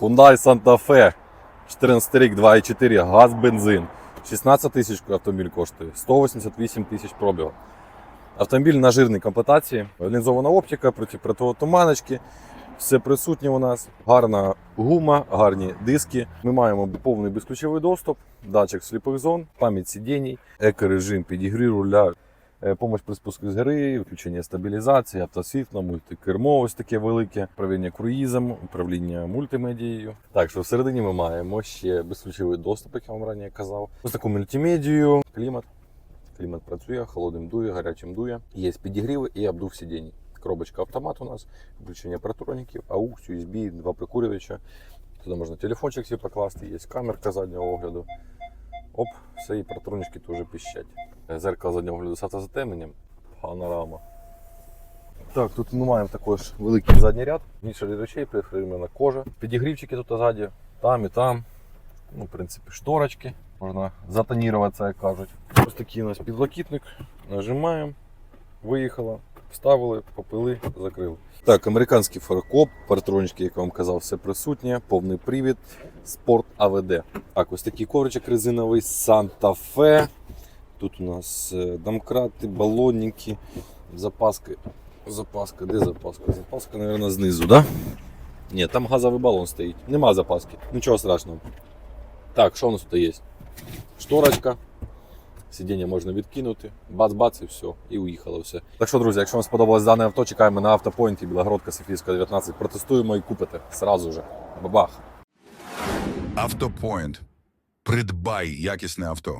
Hyundai Santa Fe. 14 рік, 2,4, газ, бензин. 16 тисяч автомобіль коштує, 188 тисяч пробігу. Автомобіль на жирній комплектації, лінзована оптика, протитуманочки. Все присутнє у нас. Гарна гума, гарні диски. Ми маємо повний безключовий доступ, датчик сліпих зон, пам'ять сидінь, екорежим, підігрів руля, помощь при спуску з гори, включення стабілізації, автосвітло, мультикермо ось таке велике, управління круїзом, управління мультимедією. Так що всередині ми маємо ще безключовий доступ, як я вам раніше казав. Ось таку мультимедію, клімат. Клімат працює, холодним дує, гарячим дує. Є підігріви і обдув сидінь. Коробочка автомат у нас, включення партроніків, AUX, USB, два прикурювача. Туди можна телефончик свій покласти, є камерка заднього огляду. Оп, все, і партронічки теж піщать. Зеркало заднього огляду з автозатемненням. Панорама. Так, тут ми маємо також великий задній ряд, більше речей, прифермена кожа. Підігрівчики тут ззаді, там і там. Ну, в принципі, шторочки. Можна затоніруватися, як кажуть. Ось такий у нас підлокітник. Нажимаємо, виїхала, вставили, попили, закрили. Так, американський фаркоп, партронички, як я вам казав, все присутнє, повний привід, спорт АВД. Так, ось такий ковричок резиновий Fe. Тут у нас е, домкрати, балонники, запаска. Запаска, де запаска? Запаска, мабуть, знизу? Да? Ні, там газовий балон стоїть. Нема запаски. Нічого страшного. Так, що у нас тут є? Шторочка. Сидіння можна відкинути, бац-бац і все, і уїхало все. Так що, друзі, якщо вам сподобалось дане авто, чекаємо на автопойнті Білогородка Софійська 19. Протестуємо і купите сразу же. Бабах! Автопоінт. Придбай якісне авто.